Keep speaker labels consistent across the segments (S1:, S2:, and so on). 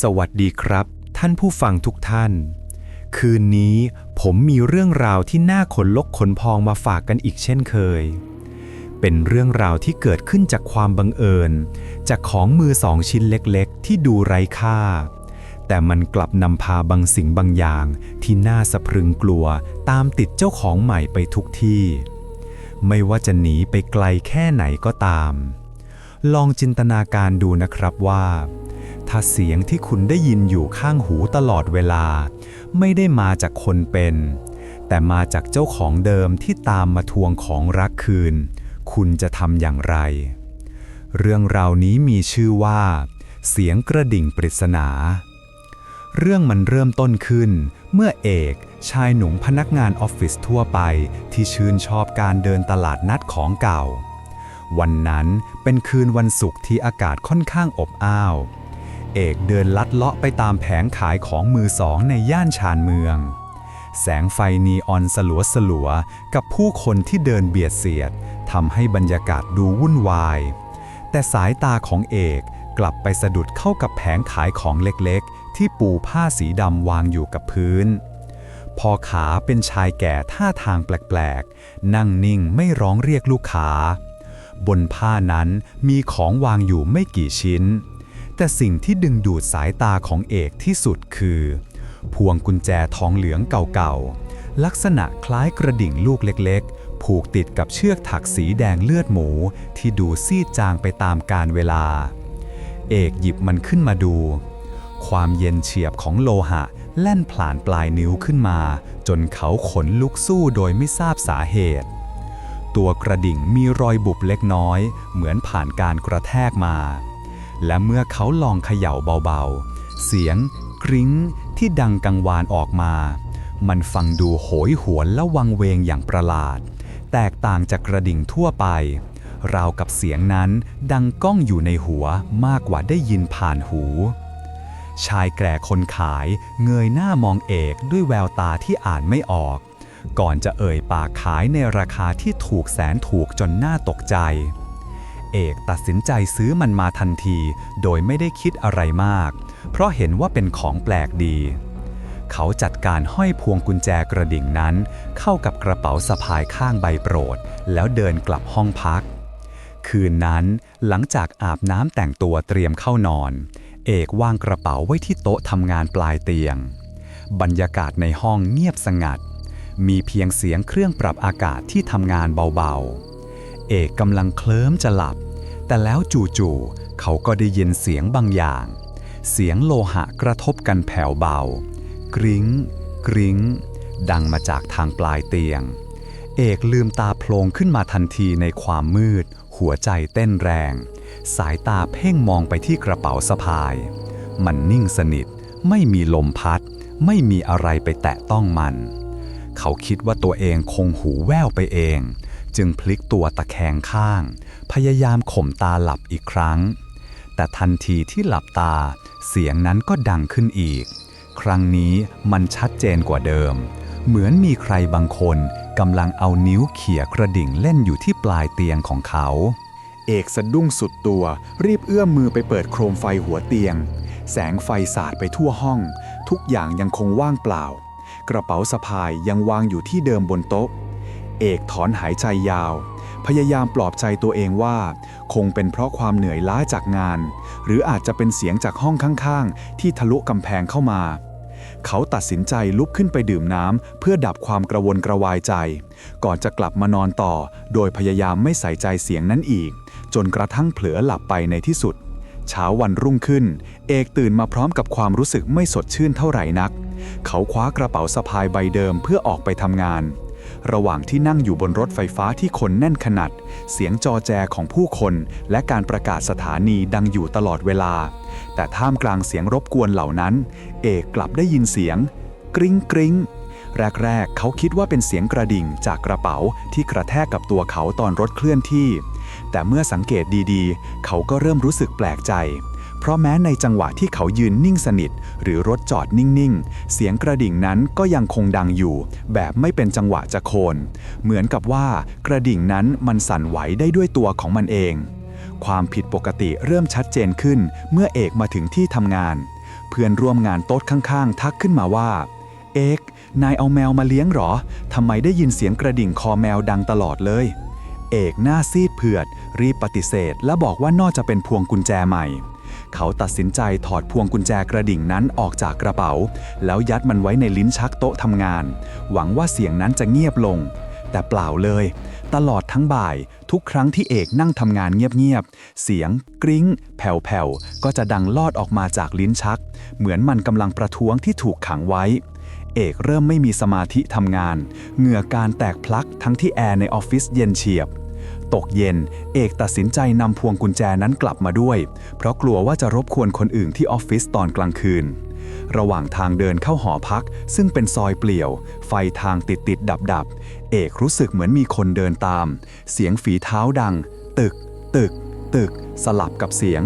S1: สวัสดีครับ ท่านผู้ฟังทุกท่าน คืนนี้ผมมีเรื่องราวที่น่าขนลกขนพองมาฝากกันอีกเช่นเคย เป็นเรื่องราวที่เกิดขึ้นจากความบังเอิญ จากของมือสองชิ้นเล็กๆ ที่ดูไร้ค่า แต่มันกลับนำพาบางสิ่งบางอย่างที่น่าสะพรึงกลัวตามติดเจ้าของใหม่ไปทุกที่ ไม่ว่าจะหนีไปไกลแค่ไหนก็ตาม ลองจินตนาการดูนะครับว่า ถ้าเสียงที่คุณได้ยินอยู่ข้างหูตลอดเวลา ไม่ได้มาจากคนเป็น แต่มาจากเจ้าของเดิมที่ตามมาทวงของรักคืน คุณจะทำอย่างไร เรื่องราวนี้มีชื่อว่า เสียงกระดิ่งปริศนา เรื่องมันเริ่มต้นขึ้น เมื่อเอกชายหนุ่มพนักงานออฟฟิศทั่วไปที่ชื่นชอบการเดินตลาดนัดของเก่า วันนั้นเป็นคืนวันศุกร์ที่อากาศค่อนข้างอบอ้าว เอกเดินลัดเลาะไปตามแผงขายของมือสองในย่านชานเมือง แสงไฟนีออนสลัวสลัวกับผู้คนที่เดินเบียดเสียดทำให้บรรยากาศดูวุ่นวาย แต่สายตาของเอกกลับไปสะดุดเข้ากับแผงขายของเล็กๆ ที่ปูผ้าสีดำวางอยู่กับพื้น พอขาเป็นชายแก่ท่าทางแปลกๆ นั่งนิ่งไม่ร้องเรียกลูกค้า บนผ้านั้นมีของวางอยู่ไม่กี่ชิ้น แต่สิ่งที่ดึงดูดสายตาของเอกที่สุดคือ พวงกุญแจทองเหลืองเก่าๆ ลักษณะคล้ายกระดิ่งลูกเล็กๆ ผูกติดกับเชือกถักสีแดงเลือดหมู ที่ดูซีดจางไปตามกาลเวลา เอกหยิบมันขึ้นมาดู ความเย็นเฉียบของโลหะแล่นผ่านปลายนิ้วขึ้นมา จนเขาขนลุกสู้โดยไม่ทราบสาเหตุ ตัวกระดิ่งมีรอยบุบเล็กน้อย เหมือนผ่านการกระแทกมา และเมื่อเขาลองเขย่าเบาๆ เสียงกริ้งที่ดังกังวานออกมา มันฟังดูโหยหวนและวังเวงอย่างประหลาด แตกต่างจากกระดิ่งทั่วไป ราวกับเสียงนั้นดังก้องอยู่ในหัวมากกว่าได้ยินผ่านหู ชายแก่คนขายเงยหน้ามองเอกด้วยแววตาที่อ่านไม่ออก ก่อนจะเอ่ยปากขายในราคาที่ถูกแสนถูกจนน่าตกใจ เอกตัดสินใจซื้อมันมาทันที โดยไม่ได้คิดอะไรมาก เพราะเห็นว่าเป็นของแปลกดี เขาจัดการห้อยพวงกุญแจกระดิ่งนั้น เข้ากับกระเป๋าสะพายข้างใบโปรด แล้วเดินกลับห้องพัก คืนนั้นหลังจากอาบน้ำแต่งตัวเตรียมเข้านอน เอกวางกระเป๋าไว้ที่โต๊ะทำงานปลายเตียง บรรยากาศในห้องเงียบสงัด มีเพียงเสียงเครื่องปรับอากาศที่ทำงานเบาๆเอกกำลังเคลิ้มจะหลับ แต่แล้วจู่ๆเขาก็ได้ยินเสียงบางอย่าง เสียงโลหะกระทบกันแผ่วเบา กริ้ง กริ้ง ดังมาจากทางปลายเตียง เอกลืมตาโพลงขึ้นมาทันทีในความมืด หัวใจเต้นแรง สายตาเพ่งมองไปที่กระเป๋าสะพาย มันนิ่งสนิท ไม่มีลมพัด ไม่มีอะไรไปแตะต้องมัน เขาคิดว่าตัวเองคงหูแว่วไปเอง จึงพลิกตัวตะแคงข้าง พยายามข่มตาหลับอีกครั้ง แต่ทันทีที่หลับตา เสียงนั้นก็ดังขึ้นอีก ครั้งนี้มันชัดเจนกว่าเดิม เหมือนมีใครบางคนกำลังเอานิ้วเขี่ยกระดิ่งเล่นอยู่ที่ปลายเตียงของเขา
S2: เอกสะดุ้งสุดตัวรีบเอื้อมมือไปเปิดโคมไฟหัวเตียง แสงไฟสาดไปทั่วห้อง ทุกอย่างยังคงว่างเปล่า กระเป๋าสะพายยังวางอยู่ที่เดิมบนโต๊ะ เอกถอนหายใจยาว พยายามปลอบใจตัวเองว่า คงเป็นเพราะความเหนื่อยล้าจากงาน หรืออาจจะเป็นเสียงจากห้องข้างๆ ที่ทะลุกำแพงเข้ามา เขาตัดสินใจลุกขึ้นไปดื่มน้ำเพื่อดับความกระวนกระวายใจ ก่อนจะกลับมานอนต่อ โดยพยายามไม่ใส่ใจเสียงนั้นอีก จนกระทั่งเผลอหลับไปในที่สุดเช้าวันรุ่งขึ้น เอกตื่นมาพร้อมกับความรู้สึกไม่สดชื่นเท่าไหร่นัก เขาคว้ากระเป๋าสะพายใบเดิมเพื่อออกไปทำงาน ระหว่างที่นั่งอยู่บนรถไฟฟ้าที่คนแน่นขนาด เสียงจอแจของผู้คน และการประกาศสถานีดังอยู่ตลอดเวลา แต่ท่ามกลางเสียงรบกวนเหล่านั้น เอกกลับได้ยินเสียง กริ้งกริ้งแรกๆ เขาคิดว่าเป็นเสียงกระดิ่งจากกระเป๋าที่กระแทกกับตัวเขาตอนรถเคลื่อนที่ แต่เมื่อสังเกตดีๆ เขาก็เริ่มรู้สึกแปลกใจ เพราะแม้ในจังหวะที่เขายืนนิ่งสนิท หรือรถจอดนิ่งๆ เสียงกระดิ่งนั้นก็ยังคงดังอยู่ แบบไม่เป็นจังหวะจะโคน เหมือนกับว่ากระดิ่งนั้นมันสั่นไหวได้ด้วยตัวของมันเอง ความผิดปกติเริ่มชัดเจนขึ้น เมื่อเอกมาถึงที่ทำงาน เพื่อนร่วมงานโต๊ะข้างๆ ทักขึ้นมาว่า เอกนายเอาแมวมาเลี้ยงหรอทำไมได้ยินเสียงกระดิ่งคอแมวดังตลอดเลยเอกหน้าซีดเผือด รีบปฏิเสธ และบอกว่านอกจะเป็นพวงกุญแจใหม่ เขาตัดสินใจถอดพวงกุญแจกระดิ่งนั้นออกจากกระเป๋า แล้วยัดมันไว้ในลิ้นชักโต๊ะทำงาน หวังว่าเสียงนั้นจะเงียบลง แต่เปล่าเลย ตลอดทั้งบ่าย ทุกครั้งที่เอกนั่งทำงานเงียบๆ เสียง กริ้ง แผ่วๆ ก็จะดังลอดออกมาจากลิ้นชัก เหมือนมันกำลังประท้วงที่ถูกขังไว้เอกเริ่มไม่มีสมาธิทำงาน เหงื่อการแตกพลักทั้งที่แอร์ในออฟฟิศเย็นเฉียบ ตกเย็น เอกตัดสินใจนำพวงกุญแจนั้นกลับมาด้วย เพราะกลัวว่าจะรบกวนคนอื่นที่ออฟฟิศตอนกลางคืน ระหว่างทางเดินเข้าหอพัก ซึ่งเป็นซอยเปลี่ยว ไฟทางติดติดดับดับเอกรู้สึกเหมือนมีคนเดินตาม เสียงฝีเท้าดัง ตึก ตึก ตึก สลับกับเสียง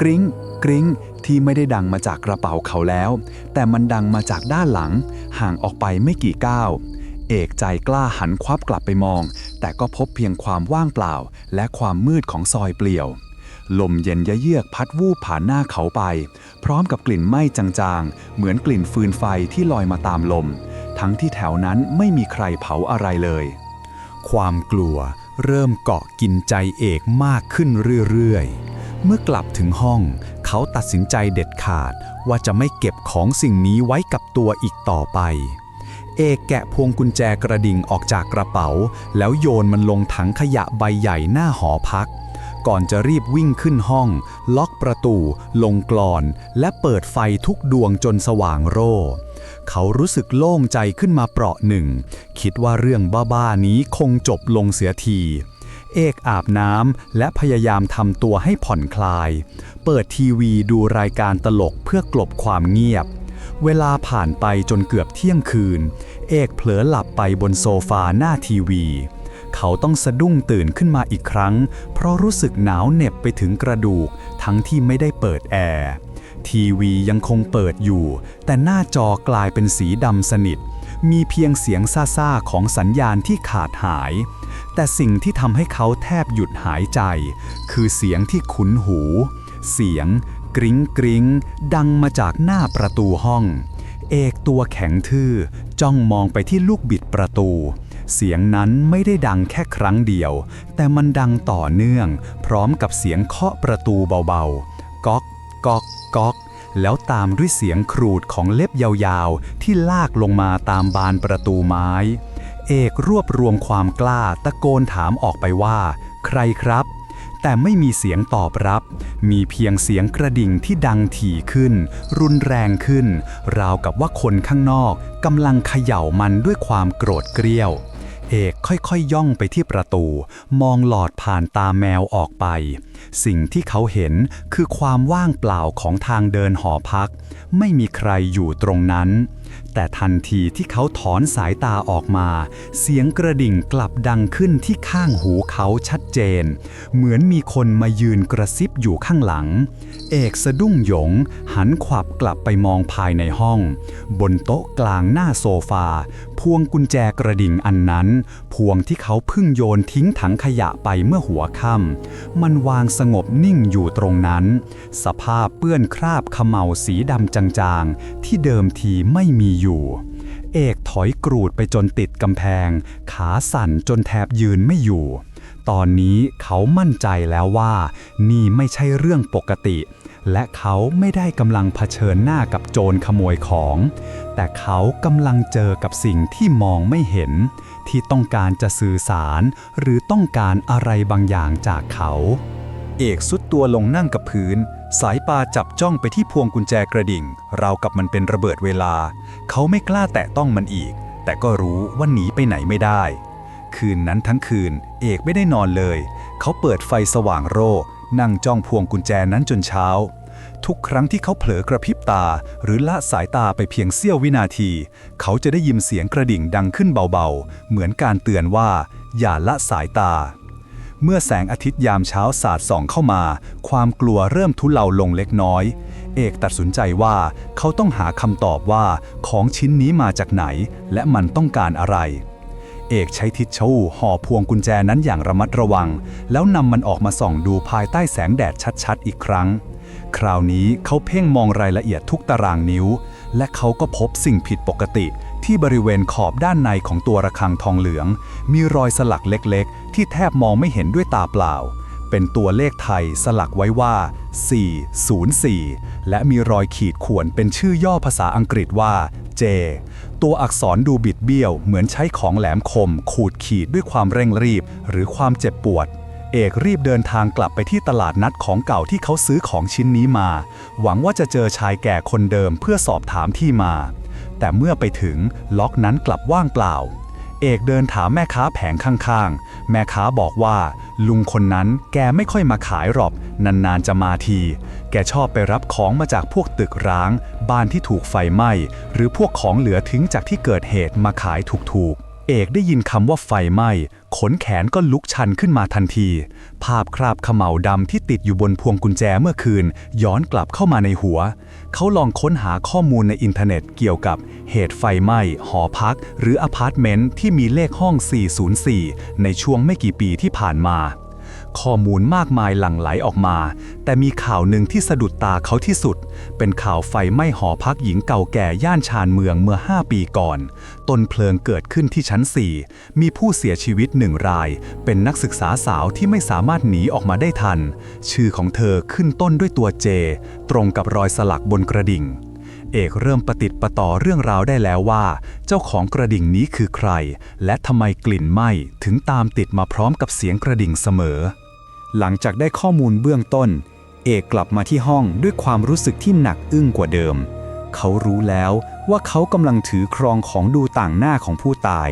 S2: กริ้ง กริ้ง ที่ไม่ได้ดังมาจากกระเป๋าเขาแล้ว แต่มันดังมาจากด้านหลัง ห่างออกไปไม่กี่ก้าวเอกใจกล้าหันควับกลับไปมอง แต่ก็พบเพียงความว่างเปล่า และความมืดของซอยเปลี่ยว ลมเย็นยะเยือกพัดวูบผ่านหน้าเขาไป พร้อมกับกลิ่นไหม้จางๆ เหมือนกลิ่นฟืนไฟที่ลอยมาตามลม ทั้งที่แถวนั้นไม่มีใครเผาอะไรเลย
S1: ความกลัวเริ่มเกาะกินใจเอกมากขึ้นเรื่อยๆเมื่อกลับถึงห้อง เขาตัดสินใจเด็ดขาดว่าจะไม่เก็บของสิ่งนี้ไว้กับตัวอีกต่อไป เอกแกะพวงกุญแจกระดิ่งออกจากกระเป๋า แล้วโยนมันลงถังขยะใบใหญ่หน้าหอพัก ก่อนจะรีบวิ่งขึ้นห้อง ล็อกประตู ลงกลอน และเปิดไฟทุกดวงจนสว่างโร่เขารู้สึกโล่งใจขึ้นมาเปราะหนึ่ง คิดว่าเรื่องบ้าๆนี้คงจบลงเสียทีเอกอาบน้ำและพยายามทำตัวให้ผ่อนคลาย เปิดทีวีดูรายการตลกเพื่อกลบความเงียบ เวลาผ่านไปจนเกือบเที่ยงคืน เอกเผลอหลับไปบนโซฟาหน้าทีวี เขาต้องสะดุ้งตื่นขึ้นมาอีกครั้ง เพราะรู้สึกหนาวเหน็บไปถึงกระดูก ทั้งที่ไม่ได้เปิดแอร์ทีวียังคงเปิดอยู่ แต่หน้าจอกลายเป็นสีดำสนิท มีเพียงเสียงซ่าๆของสัญญาณที่ขาดหาย แต่สิ่งที่ทำให้เขาแทบหยุดหายใจ คือเสียงที่คุ้นหู เสียง กริ้งกริ้งดังมาจากหน้าประตูห้อง เอกตัวแข็งทื่อจ้องมองไปที่ลูกบิดประตู เสียงนั้นไม่ได้ดังแค่ครั้งเดียว แต่มันดังต่อเนื่อง พร้อมกับเสียงเคาะประตูเบาๆ ก๊อก ก๊อก ก๊อก แล้วตามด้วยเสียงครูดของเล็บยาวๆ ที่ลากลงมาตามบานประตูไม้ เอกรวบรวมความกล้าตะโกนถามออกไปว่า ใครครับ แต่ไม่มีเสียงตอบรับ มีเพียงเสียงกระดิ่งที่ดังถี่ขึ้น รุนแรงขึ้น ราวกับว่าคนข้างนอกกำลังเขย่ามันด้วยความโกรธเกรี้ยว เอกค่อยๆย่องไปที่ประตู มองหลอดผ่านตาแมวออกไป สิ่งที่เขาเห็นคือความว่างเปล่าของทางเดินหอพัก ไม่มีใครอยู่ตรงนั้น แต่ทันทีที่เขาถอนสายตาออกมา เสียงกระดิ่งกลับดังขึ้นที่ข้างหูเขาชัดเจน เหมือนมีคนมายืนกระซิบอยู่ข้างหลัง เอกสะดุ้งหยง หันขวับกลับไปมองภายในห้อง บนโต๊ะกลางหน้าโซฟา พวงกุญแจกระดิ่งอันนั้น พวงที่เขาเพิ่งโยนทิ้งถังขยะไปเมื่อหัวค่ำมันวางสงบนิ่งอยู่ตรงนั้น สภาพเปื้อนคราบขมเหลาสีดำจางๆ ที่เดิมทีไม่มีอยู่เอกถอยกรูดไปจนติดกำแพง ขาสั่นจนแทบยืนไม่อยู่ ตอนนี้เขามั่นใจแล้วว่า นี่ไม่ใช่เรื่องปกติ และเขาไม่ได้กำลังเผชิญหน้ากับโจรขโมยของ แต่เขากำลังเจอกับสิ่งที่มองไม่เห็น ที่ต้องการจะสื่อสาร หรือต้องการอะไรบางอย่างจากเขา เอกสุดตัวลงนั่งกับพื้น สายตาจับจ้องไปที่พวงกุญแจกระดิ่ง ราวกับมันเป็นระเบิดเวลา เขาไม่กล้าแตะต้องมันอีก แต่ก็รู้ว่าหนีไปไหนไม่ได้ คืนนั้นทั้งคืน เอกไม่ได้นอนเลย เขาเปิดไฟสว่างโร่นั่งจ้องพวงกุญแจนั้นจนเช้า ทุกครั้งที่เขาเผลอกระพริบตา หรือละสายตาไปเพียงเสี้ยววินาที เขาจะได้ยินเสียงกระดิ่งดังขึ้นเบาๆ เหมือนการเตือนว่า อย่าละสายตา เมื่อแสงอาทิตย์ยามเช้าสาดส่องเข้ามา ความกลัวเริ่มทุเลาลงเล็กน้อย เอกตัดสินใจว่าเขาต้องหาคำตอบว่าของชิ้นนี้มาจากไหน และมันต้องการอะไร เอกใช้ทิชชู่ห่อพวงกุญแจนั้นอย่างระมัดระวัง แล้วนำมันออกมาส่องดูภายใต้แสงแดดชัดๆ อีกครั้ง
S3: คราวนี้เขาเพ่งมองรายละเอียดทุกตารางนิ้ว และเขาก็พบสิ่งผิดปกติ ที่บริเวณขอบด้านในของตัวระฆังทองเหลือง มีรอยสลักเล็กๆ ที่แทบมองไม่เห็นด้วยตาเปล่า เป็นตัวเลขไทยสลักไว้ว่า 404 และมีรอยขีดข่วนเป็นชื่อย่อภาษาอังกฤษว่า J ตัวอักษรดูบิดเบี้ยว เหมือนใช้ของแหลมคม ขูดขีดด้วยความเร่งรีบ หรือความเจ็บปวด เอกรีบเดินทางกลับไปที่ตลาดนัดของเก่าที่เขาซื้อของชิ้นนี้มา หวังว่าจะเจอชายแก่คนเดิมเพื่อสอบถามที่มา แต่เมื่อไปถึงล็อกนั้นกลับว่างเปล่า เอกเดินถามแม่ค้าแผงข้างๆ แม่ค้าบอกว่า ลุงคนนั้นแกไม่ค่อยมาขายหรอกนานๆจะมาที แกชอบไปรับของมาจากพวกตึกร้าง บ้านที่ถูกไฟไหม้ หรือพวกของเหลือทิ้งจากที่เกิดเหตุมาขายถูกๆ เอกได้ยินคำว่าไฟไหม้ ขนแขนก็ลุกชันขึ้นมาทันที ภาพคราบขมเหลาดำที่ติดอยู่บนพวงกุญแจเมื่อคืน ย้อนกลับเข้ามาในหัว เขาลองค้นหาข้อมูลในอินเทอร์เน็ตเกี่ยวกับเหตุไฟไหม้ หอพัก หรืออพาร์ตเมนต์ที่มีเลขห้อง 404 ในช่วงไม่กี่ปีที่ผ่านมา ข้อมูลมากมายหลั่งไหลออกมา แต่มีข่าวหนึ่งที่สะดุดตาเขาที่สุด เป็นข่าวไฟไหม้หอพักหญิงเก่าแก่ย่านชานเมืองเมื่อ 5 ปีก่อน ต้นเพลิงเกิดขึ้นที่ชั้น 4 มีผู้เสียชีวิตหนึ่งราย เป็นนักศึกษาสาวที่ไม่สามารถหนีออกมาได้ทัน ชื่อของเธอขึ้นต้นด้วยตัวเจ ตรงกับรอยสลักบนกระดิ่งเอกเริ่มประติดประต่อเรื่องราวได้แล้วว่า เจ้าของกระดิ่งนี้คือใคร และทำไมกลิ่นไหม้ถึงตามติดมาพร้อมกับเสียงกระดิ่งเสมอ
S2: หลังจากได้ข้อมูลเบื้องต้น เอกกลับมาที่ห้องด้วยความรู้สึกที่หนักอึ้งกว่าเดิม เขารู้แล้วว่าเขากำลังถือครองของดูต่างหน้าของผู้ตาย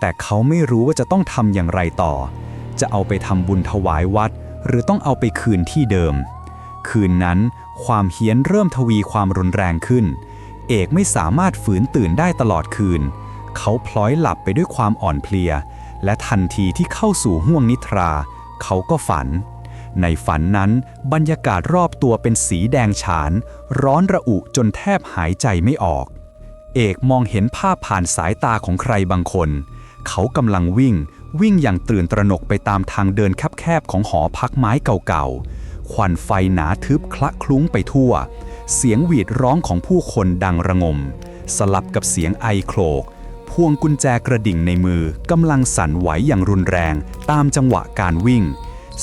S2: แต่เขาไม่รู้ว่าจะต้องทำอย่างไรต่อ จะเอาไปทำบุญถวายวัด หรือต้องเอาไปคืนที่เดิม คืนนั้น ความเฮี้ยนเริ่มทวีความรุนแรงขึ้น เอกไม่สามารถฝืนตื่นได้ตลอดคืน เขาพลอยหลับไปด้วยความอ่อนเพลีย และทันทีที่เข้าสู่ห้วงนิทรา เขาก็ฝัน ในฝันนั้นบรรยากาศรอบตัวเป็นสีแดงฉาน ร้อนระอุจนแทบหายใจไม่ออก เอกมองเห็นภาพผ่านสายตาของใครบางคน เขากำลังวิ่ง วิ่งอย่างตื่นตระหนกไปตามทางเดินแคบๆของหอพักไม้เก่าๆ ควันไฟหนาทึบคละคลุ้งไปทั่ว เสียงหวีดร้องของผู้คนดังระงม สลับกับเสียงไอโครก พวงกุญแจกระดิ่งในมือกำลังสั่นไหวอย่างรุนแรง ตามจังหวะการวิ่ง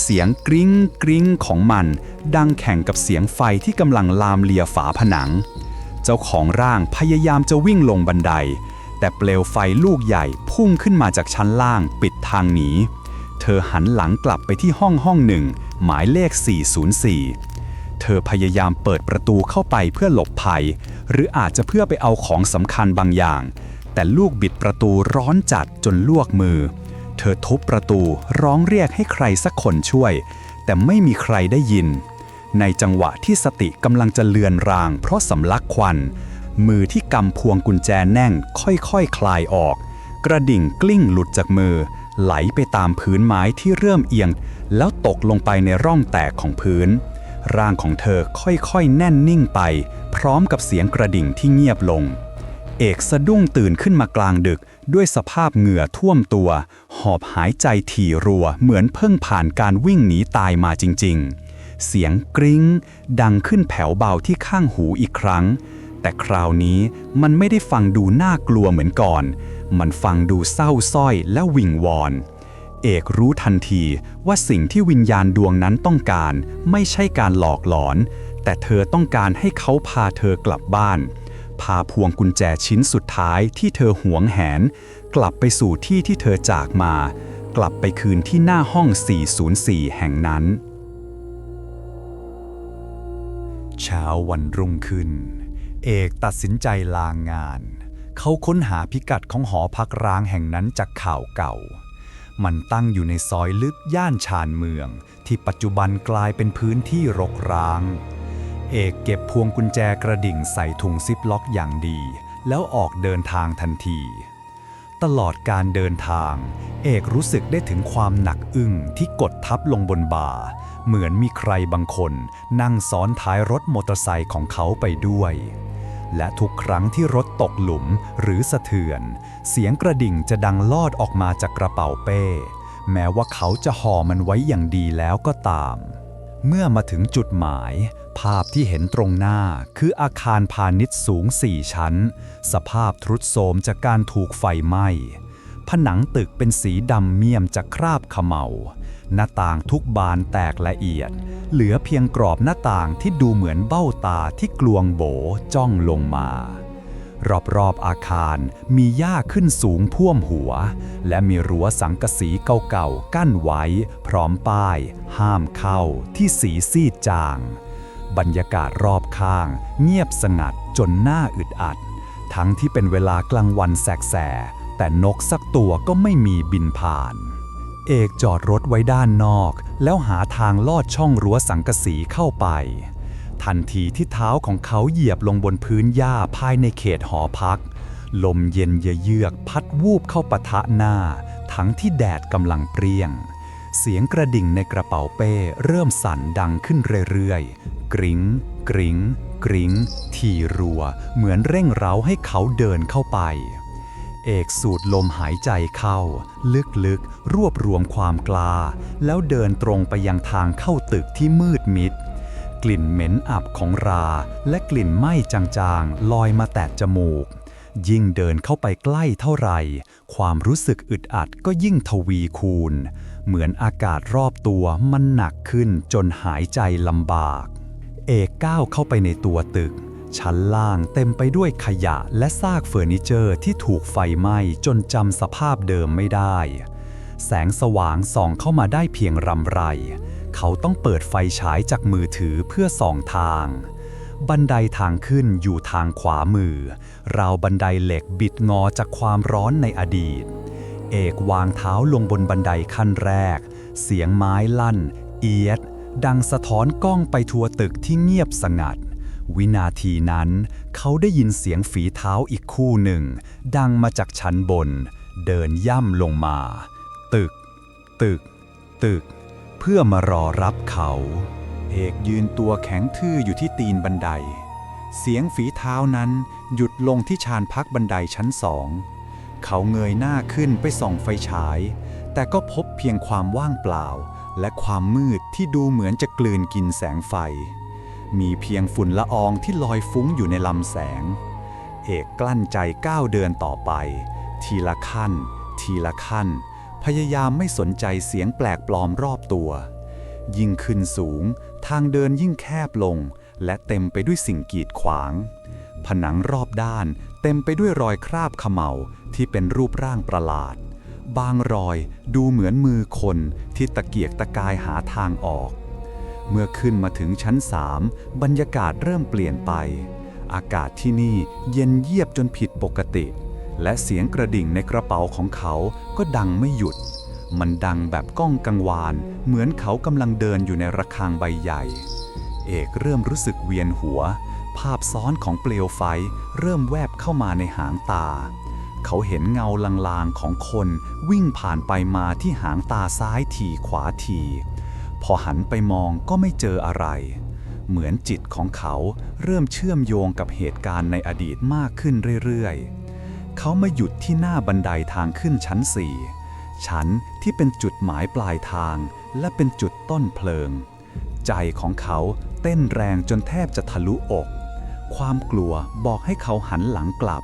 S2: เสียงกริ้งกริ้งของมัน ดังแข่งกับเสียงไฟที่กำลังลามเลียฝาผนัง เจ้าของร่างพยายามจะวิ่งลงบันได แต่เปลวไฟลูกใหญ่พุ่งขึ้นมาจากชั้นล่างปิดทางหนี เธอหันหลังกลับไปที่ห้องห้องหนึ่ง หมายเลข 404เธอพยายามเปิดประตูเข้าไปเพื่อหลบภัย หรืออาจจะเพื่อไปเอาของสำคัญบางอย่าง แต่ลูกบิดประตูร้อนจัดจนลวกมือ เธอทุบประตูร้องเรียกให้ใครสักคนช่วย แต่ไม่มีใครได้ยิน ในจังหวะที่สติกำลังจะเลือนราง เพราะสำลักควัน มือที่กำพวงกุญแจแน่งค่อยๆคคลายออก กระดิ่งกลิ้งหลุดจากมือ ไหลไปตามพื้นไม้ที่เริ่มเอียง แล้วตกลงไปในร่องแตกของพื้น ร่างของเธอค่อยๆแน่นนิ่งไป พร้อมกับเสียงกระดิ่งที่เงียบลง เอกสะดุ้งตื่นขึ้นมากลางดึก ด้วยสภาพเหงื่อท่วมตัว หอบหายใจถี่รัว เหมือนเพิ่งผ่านการวิ่งหนีตายมาจริง ๆ เสียงกริ้ง ดังขึ้นแผ่วเบาที่ข้างหูอีกครั้ง แต่คราวนี้มันไม่ได้ฟังดูน่ากลัวเหมือนก่อน มันฟังดูเศร้าส้อยและวิงวอนเอกรู้ทันทีว่าสิ่งที่วิญญาณดวงนั้นต้องการ ไม่ใช่การหลอกหลอน แต่เธอต้องการให้เขาพาเธอกลับบ้าน พาพวงกุญแจชิ้นสุดท้ายที่เธอหวงแหน กลับไปสู่ที่ที่เธอจากมา กลับไปคืนที่หน้าห้อง 404 แห่งนั้น
S3: เช้าวันรุ่งขึ้น เอกตัดสินใจลางงาน เขาค้นหาพิกัดของหอพักร้างแห่งนั้นจากข่าวเก่า มันตั้งอยู่ในซอยลึกย่านชานเมือง ที่ปัจจุบันกลายเป็นพื้นที่รกร้าง เอกเก็บพวงกุญแจกระดิ่งใส่ถุงซิปล็อกอย่างดี แล้วออกเดินทางทันที ตลอดการเดินทาง เอกรู้สึกได้ถึงความหนักอึ้งที่กดทับลงบนบ่า เหมือนมีใครบางคนนั่งซ้อนท้ายรถมอเตอร์ไซค์ของเขาไปด้วย และทุกครั้งที่รถตกหลุมหรือสะเทือน เสียงกระดิ่งจะดังลอดออกมาจากกระเป๋าเป้ แม้ว่าเขาจะห่อมันไว้อย่างดีแล้วก็ตาม เมื่อมาถึงจุดหมาย ภาพที่เห็นตรงหน้าคืออาคารพาณิชย์สูงสี่ชั้น สภาพทรุดโทรมจากการถูกไฟไหม้ ผนังตึกเป็นสีดำเมี่ยมจากคราบขมเหาหน้าต่างทุกบานแตกละเอียด เหลือเพียงกรอบหน้าต่างที่ดูเหมือนเบ้าตาที่กลวงโบจ้องลงมา รอบๆอาคารมีหญ้าขึ้นสูงพ่วมหัว และมีรั้วสังกะสีเก่าๆ กั้นไว้ พร้อมป้าย ห้ามเข้าที่สีซีดจาง บรรยากาศรอบข้าง เงียบสงัดจนน่าอึดอัด ทั้งที่เป็นเวลากลางวันแสกๆแต่นกสักตัวก็ไม่มีบินผ่าน เอกจอดรถไว้ด้านนอก แล้วหาทางลอดช่องรั้วสังกะสีเข้าไป ทันทีที่เท้าของเขาเหยียบลงบนพื้นหญ้าภายในเขตหอพัก ลมเย็นเยือกพัดวูบเข้าปะทะหน้า ทั้งที่แดดกำลังเปรี้ยง เสียงกระดิ่งในกระเป๋าเป้เริ่มสั่นดังขึ้นเรื่อยๆ กริง้ง กริง้ง กริง้ง ทีรัว เหมือนเร่งเร้าให้เขาเดินเข้าไป เอกสูดลมหายใจเข้า ลึกๆ รวบรวมความกล้า แล้วเดินตรงไปยังทางเข้าตึกที่มืดมิด กลิ่นเหม็นอับของรา และกลิ่นไหม้จางๆ ลอยมาแตะจมูก ยิ่งเดินเข้าไปใกล้เท่าไหร่ ความรู้สึกอึดอัดก็ยิ่งทวีคูณ เหมือนอากาศรอบตัวมันหนักขึ้นจนหายใจลำบาก เอกก้าวเข้าไปในตัวตึก ชั้นล่างเต็มไปด้วยขยะและซากเฟอร์นิเจอร์ที่ถูกไฟไหม้จนจำสภาพเดิมไม่ได้ แสงสว่างส่องเข้ามาได้เพียงรำไร เขาต้องเปิดไฟฉายจากมือถือเพื่อส่องทาง บันไดทางขึ้นอยู่ทางขวามือ ราวบันไดเหล็กบิดงอจากความร้อนในอดีต เอกวางเท้าลงบนบันไดขั้นแรก เสียงไม้ลั่น เอียด ดังสะท้อนกล้องไปทั่วตึกที่เงียบสงัด วินาทีนั้น เขาได้ยินเสียงฝีเท้าอีกคู่หนึ่ง ดังมาจากชั้นบน เดินย่ำลงมา ตึก ตึก ตึก เพื่อมารอรับเขา
S2: เอกยืนตัวแข็งทื่ออยู่ที่ตีนบันได เสียงฝีเท้านั้นหยุดลงที่ชานพักบันไดชั้นสอง เขาเงยหน้าขึ้นไปส่องไฟฉาย แต่ก็พบเพียงความว่างเปล่า และความมืดที่ดูเหมือนจะกลืนกินแสงไฟ มีเพียงฝุ่นละอองที่ลอยฟุ้งอยู่ในลำแสง เอกกลั้นใจก้าวเดินต่อไป ทีละขั้น ทีละขั้น พยายามไม่สนใจเสียงแปลกปลอมรอบตัว ยิ่งขึ้นสูง ทางเดินยิ่งแคบลง และเต็มไปด้วยสิ่งกีดขวาง ผนังรอบด้านเต็มไปด้วยรอยคราบขม่าที่เป็นรูปร่างประหลาด บางรอยดูเหมือนมือคนที่ตะเกียกตะกายหาทางออก เมื่อขึ้นมาถึงชั้นสามบรรยากาศเริ่มเปลี่ยนไป อากาศที่นี่เย็นเยียบจนผิดปกติ และเสียงกระดิ่งในกระเป๋าของเขาก็ดังไม่หยุด มันดังแบบก้องกังวาน เหมือนเขากำลังเดินอยู่ในระฆังใบใหญ่ เอกเริ่มรู้สึกเวียนหัว ภาพซ้อนของเปลวไฟเริ่มแวบเข้ามาในหางตา เขาเห็นเงาลางๆของคนวิ่งผ่านไปมาที่หางตาซ้ายทีขวาทีพอหันไปมองก็ไม่เจออะไร เหมือนจิตของเขาเริ่มเชื่อมโยงกับเหตุการณ์ในอดีตมากขึ้นเรื่อยๆ เขามาหยุดที่หน้าบันไดทางขึ้นชั้นสี่ชั้นที่เป็นจุดหมายปลายทาง และเป็นจุดต้นเพลิง ใจของเขาเต้นแรงจนแทบจะทะลุอก ความกลัวบอกให้เขาหันหลังกลับ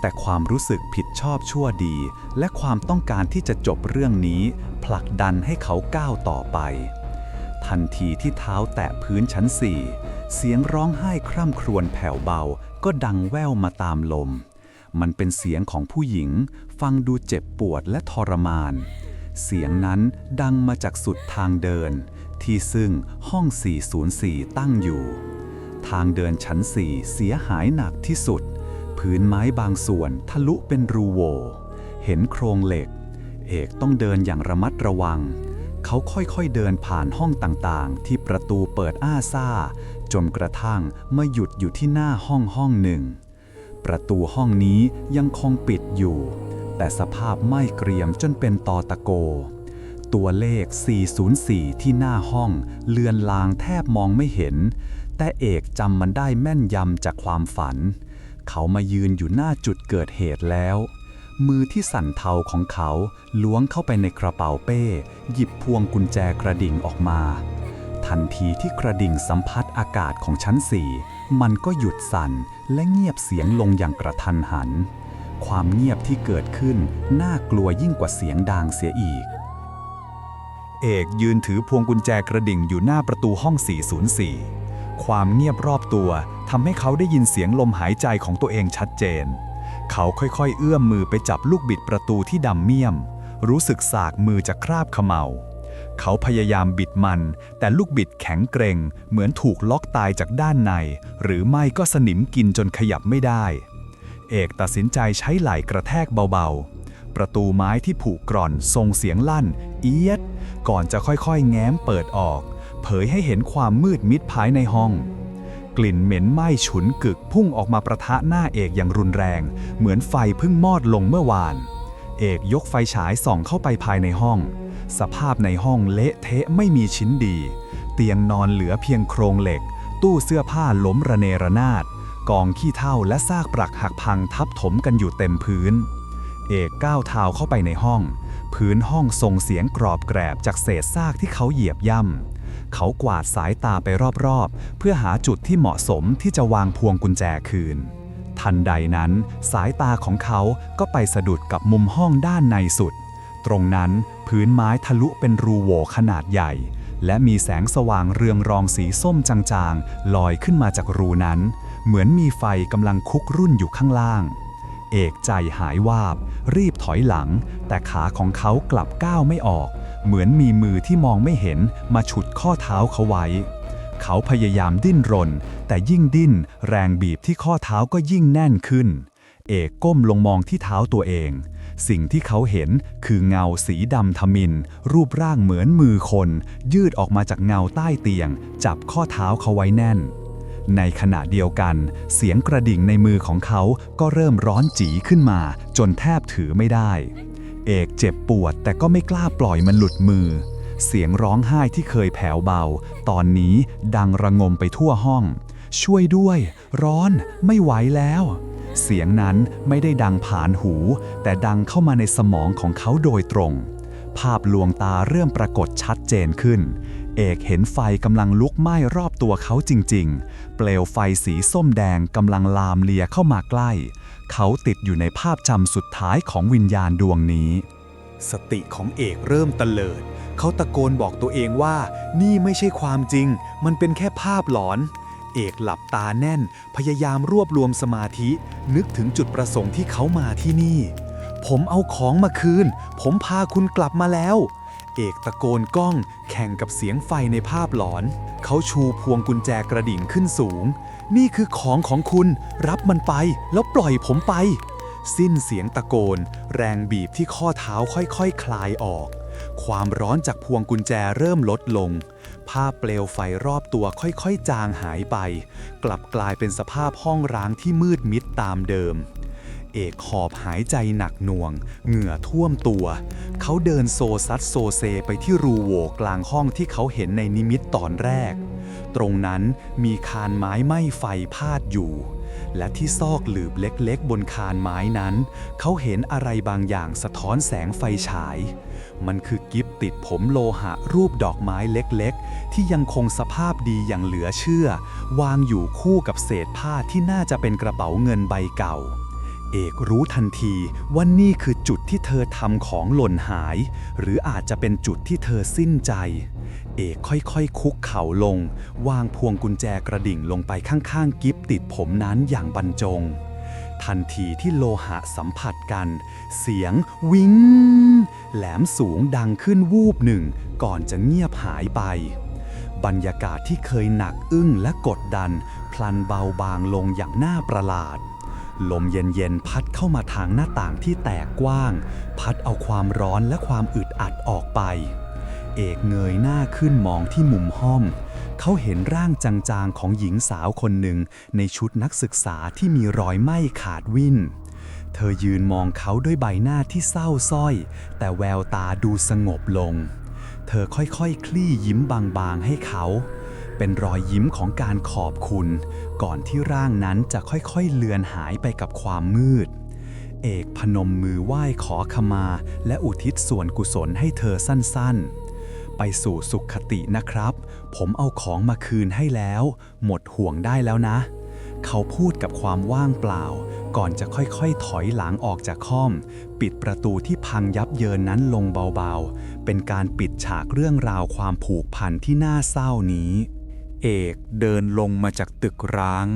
S2: แต่ความรู้สึกผิดชอบชั่วดี และความต้องการที่จะจบเรื่องนี้ ผลักดันให้เขาก้าวต่อไป ทันทีที่เท้าแตะพื้นชั้นสี่เสียงร้องไห้คร่ำครวญแผ่วเบาก็ดังแว่วมาตามลม มันเป็นเสียงของผู้หญิง ฟังดูเจ็บปวดและทรมาน เสียงนั้นดังมาจากสุดทางเดิน ที่ซึ่งห้อง 404 ตั้งอยู่ ทางเดินชั้น 4 เสียหายหนักที่สุด พื้นไม้บางส่วนทะลุเป็นรูโหวเห็นโครงเหล็ก เอกต้องเดินอย่างระมัดระวัง เขาค่อยๆเดินผ่านห้องต่างๆ ที่ประตูเปิดอ้าซ่า จนกระทั่งมาหยุดอยู่ที่หน้าห้องห้องหนึ่ง ประตูห้องนี้ยังคงปิดอยู่ แต่สภาพไม้เกรียมจนเป็นตอตะโก ตัวเลข 404 ที่หน้าห้องเลือนลางแทบมองไม่เห็น แต่เอกจำมันได้แม่นยำจากความฝัน เขามายืนอยู่หน้าจุดเกิดเหตุแล้ว มือที่สั่นเทาของเขาล้วงเข้าไปในกระเป๋าเป้ หยิบพวงกุญแจกระดิ่งออกมา
S3: ทันทีที่กระดิ่งสัมผัสอากาศของชั้นสี่มันก็หยุดสั่นและเงียบเสียงลงอย่างกระทันหัน ความเงียบที่เกิดขึ้นน่ากลัวยิ่งกว่าเสียงดังเสียอีก เอกยืนถือพวงกุญแจกระดิ่งอยู่หน้าประตูห้อง 404 ความเงียบรอบตัวทำให้เขาได้ยินเสียงลมหายใจของตัวเองชัดเจน เขาค่อยๆ เอื้อมมือไปจับลูกบิดประตูที่ดำเมี่ยม รู้สึกสากมือจากคราบเขมเมา เขาพยายามบิดมัน แต่ลูกบิดแข็งเกร็ง เหมือนถูกล็อกตายจากด้านใน หรือไม่ก็สนิมกินจนขยับไม่ได้ เอกตัดสินใจใช้ไหล่กระแทกเบาๆ ประตูไม้ที่ผูกกร่อนส่งเสียงลั่น เอียด ก่อนจะค่อยๆ แง้มเปิดออก เผยให้เห็นความมืดมิดภายในห้องกลิ่นเหม็นไหม้ฉุนกึกพุ่งออกมาประทะหน้าเอกอย่างรุนแรง เหมือนไฟเพิ่งมอดลงเมื่อวาน เอกยกไฟฉายส่องเข้าไปภายในห้อง สภาพในห้องเละเทะไม่มีชิ้นดี เตียงนอนเหลือเพียงโครงเหล็ก ตู้เสื้อผ้าล้มระเนระนาด กองขี้เถ้าและซากปรักหักพังทับถมกันอยู่เต็มพื้น เอกก้าวเท้าเข้าไปในห้อง พื้นห้องส่งเสียงกรอบแกรบจากเศษซากที่เขาเหยียบย่ำ เขากวาดสายตาไปรอบๆ เพื่อหาจุดที่เหมาะสมที่จะวางพวงกุญแจคืนทันใดนั้น สายตาของเขาก็ไปสะดุดกับมุมห้องด้านในสุด ตรงนั้นพื้นไม้ทะลุเป็นรูโหว่ขนาดใหญ่ และมีแสงสว่างเรืองรองสีส้มจางๆ ลอยขึ้นมาจากรูนั้น เหมือนมีไฟกำลังคุกรุ่นอยู่ข้างล่าง เอกใจหายวาบ รีบถอยหลัง แต่ขาของเขากลับก้าวไม่ออก เหมือนมีมือที่มองไม่เห็นมาฉุดข้อเท้าเขาไว้ เขาพยายามดิ้นรน แต่ยิ่งดิ้น แรงบีบที่ข้อเท้าก็ยิ่งแน่นขึ้น เอกก้มลงมองที่เท้าตัวเอง สิ่งที่เขาเห็นคือเงาสีดำทมิน รูปร่างเหมือนมือคน ยืดออกมาจากเงาใต้เตียง จับข้อเท้าเขาไว้แน่น ในขณะเดียวกัน เสียงกระดิ่งในมือของเขาก็เริ่มร้อนจีขึ้นมา จนแทบถือไม่ได้ เอกเจ็บปวดแต่ก็ไม่กล้าปล่อยมันหลุดมือ เสียงร้องไห้ที่เคยแผ่วเบา ตอนนี้ดังระงมไปทั่วห้อง ช่วยด้วย ร้อนไม่ไหวแล้ว เสียงนั้นไม่ได้ดังผ่านหู แต่ดังเข้ามาในสมองของเขาโดยตรง ภาพลวงตาเริ่มปรากฏชัดเจนขึ้น เอกเห็นไฟกำลังลุกไหม้รอบตัวเขาจริง ๆ เปลวไฟสีส้มแดงกำลังลามเลียเข้ามาใกล้ เขาติดอยู่ในภาพจำสุดท้ายของวิญญาณดวงนี้
S2: สติของเอกเริ่มตะเลิด เขาตะโกนบอกตัวเองว่า นี่ไม่ใช่ความจริง มันเป็นแค่ภาพหลอน เอกหลับตาแน่น พยายามรวบรวมสมาธิ นึกถึงจุดประสงค์ที่เขามาที่นี่ ผมเอาของมาคืน ผมพาคุณกลับมาแล้ว เอกตะโกนก้อง แข่งกับเสียงไฟในภาพหลอน เขาชูพวงกุญแจกระดิ่งขึ้นสูง นี่คือของของคุณ รับมันไป แล้วปล่อยผมไป สิ้นเสียงตะโกน แรงบีบที่ข้อเท้าค่อยๆคคลายออก ความร้อนจากพวงกุญแจเริ่มลดลง ภาพเปลวไฟรอบตัวค่อยๆ จางหายไป กลับกลายเป็นสภาพห้องร้างที่มืดมิดตามเดิม เอกหอบหายใจหนักหน่วง เหงื่อท่วมตัว เขาเดินโซซัดโซเซไปที่รูโหว่กลางห้องที่เขาเห็นในนิมิตตอนแรก ตรงนั้นมีคานไม้ไหม้ไฟพาดอยู่ และที่ซอกหลืบเล็กๆ บนคานไม้นั้น เขาเห็นอะไรบางอย่างสะท้อนแสงไฟฉาย มันคือกิฟติดผมโลหะรูปดอกไม้เล็กๆ ที่ยังคงสภาพดีอย่างเหลือเชื่อ วางอยู่คู่กับเศษผ้าที่น่าจะเป็นกระเป๋าเงินใบเก่าเอกรู้ทันทีว่านี่คือจุดที่เธอทำของหล่นหาย หรืออาจจะเป็นจุดที่เธอสิ้นใจ เอกค่อยๆคุกเข่าลง วางพวงกุญแจกระดิ่งลงไปข้างๆ กิฟติดผมนั้นอย่างบรรจง ทันทีที่โลหะสัมผัสกัน เสียงวิงแหลมสูงดังขึ้นวูบหนึ่ง ก่อนจะเงียบหายไป บรรยากาศที่เคยหนักอึ้งและกดดัน พลันเบาบางลงอย่างน่าประหลาดลมเย็นๆ พัดเข้ามาทางหน้าต่างที่แตกกว้าง พัดเอาความร้อนและความอึดอัดออกไป เอกเงยหน้าขึ้นมองที่มุมห้อง เขาเห็นร่างจางๆของหญิงสาวคนหนึ่งในชุดนักศึกษาที่มีรอยไหม้ขาดวิ่น เธอยืนมองเขาด้วยใบหน้าที่เศร้าส้อย แต่แววตาดูสงบลง เธอค่อยๆคคลี่ยิ้มบางๆให้เขา เป็นรอยยิ้มของการขอบคุณ ก่อนที่ร่างนั้นจะค่อยๆเลือนหายไปกับความมืดเอกพนมมือไหว้ขอขมา และอุทิศส่วนกุศลให้เธอสั้นๆ
S3: ไปสู่สุขคตินะครับ ผมเอาของมาคืนให้แล้ว หมดห่วงได้แล้วนะ เขาพูดกับความว่างเปล่า ก่อนจะค่อยๆ ถอยหลังออกจากห้อง ปิดประตูที่พังยับเยินนั้นลงเบาๆ เป็นการปิดฉากเรื่องราวความผูกพันที่น่าเศร้านี้
S2: เอกเดินลงมาจากตึกร้าง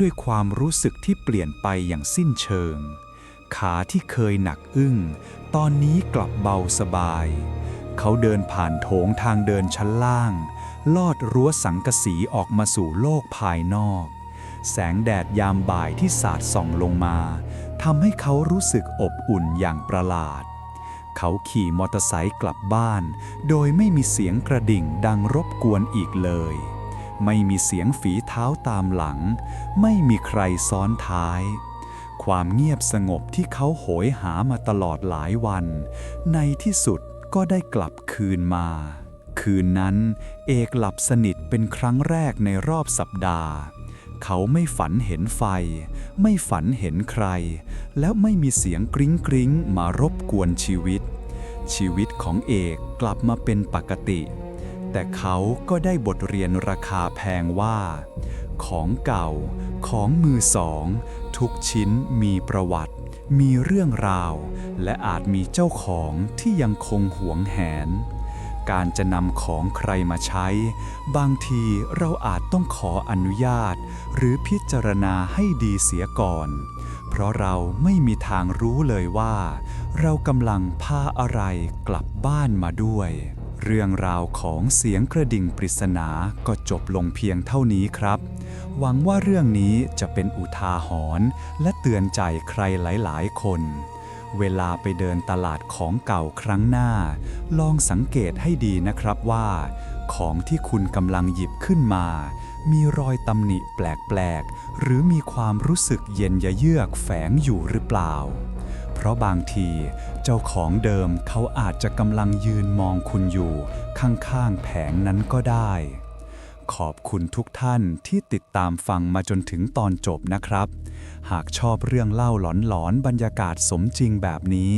S2: ด้วยความรู้สึกที่เปลี่ยนไปอย่างสิ้นเชิง ขาที่เคยหนักอึ้ง ตอนนี้กลับเบาสบาย เขาเดินผ่านโถงทางเดินชั้นล่าง ลอดรั้วสังกะสีออกมาสู่โลกภายนอก แสงแดดยามบ่ายที่สาดส่องลงมาทำให้เขารู้สึกอบอุ่นอย่างประหลาด เขาขี่มอเตอร์ไซค์กลับบ้าน โดยไม่มีเสียงกระดิ่งดังรบกวนอีกเลย ไม่มีเสียงฝีเท้าตามหลัง ไม่มีใครซ้อนท้ายความเงียบสงบที่เขาโหยหามาตลอดหลายวัน ในที่สุด ก็ได้กลับคืนมา คืนนั้น เอกหลับสนิทเป็นครั้งแรกในรอบสัปดาห์ เขาไม่ฝันเห็นไฟ ไม่ฝันเห็นใคร แล้วไม่มีเสียงกริ้งกริ้งมารบกวนชีวิต ชีวิตของเอกกลับมาเป็นปกติ แต่เขาก็ได้บทเรียนราคาแพงว่า ของเก่า ของมือสอง ทุกชิ้นมีประวัติ มีเรื่องราว และอาจมีเจ้าของที่ยังคงหวงแหน การจะนำของใครมาใช้ บางทีเราอาจต้องขออนุญาต หรือพิจารณาให้ดีเสียก่อน เพราะเราไม่มีทางรู้เลยว่า เรากำลังพาอะไรกลับบ้านมาด้วยเรื่องราวของเสียงกระดิ่งปริศนาก็จบลงเพียงเท่านี้ครับ หวังว่าเรื่องนี้จะเป็นอุทาหรณ์และเตือนใจใครหลาย ๆ คน เวลาไปเดินตลาดของเก่าครั้งหน้า ลองสังเกตให้ดีนะครับว่า ของที่คุณกำลังหยิบขึ้นมา มีรอยตำหนิแปลก ๆ หรือมีความรู้สึกเย็นยะเยือกแฝงอยู่หรือเปล่า เพราะบางทีเจ้าของเดิมเขาอาจจะกำลังยืนมองคุณอยู่ ข้าง ๆ แผงนั้นก็ได้ ขอบคุณทุกท่านที่ติดตามฟังมาจนถึงตอนจบนะครับ หากชอบเรื่องเล่าหลอนๆ บรรยากาศสมจริงแบบนี้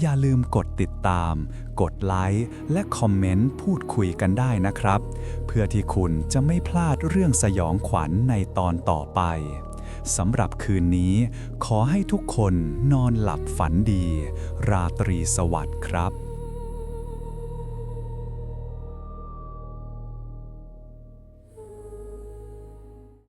S2: อย่าลืมกดติดตาม กดไลค์ และคอมเมนต์พูดคุยกันได้นะครับ เพื่อที่คุณจะไม่พลาดเรื่องสยองขวัญในตอนต่อไปสำหรับคืนนี้ ขอให้ทุกคนนอนหลับฝันดี ราตรีสวัสดิ์ครับ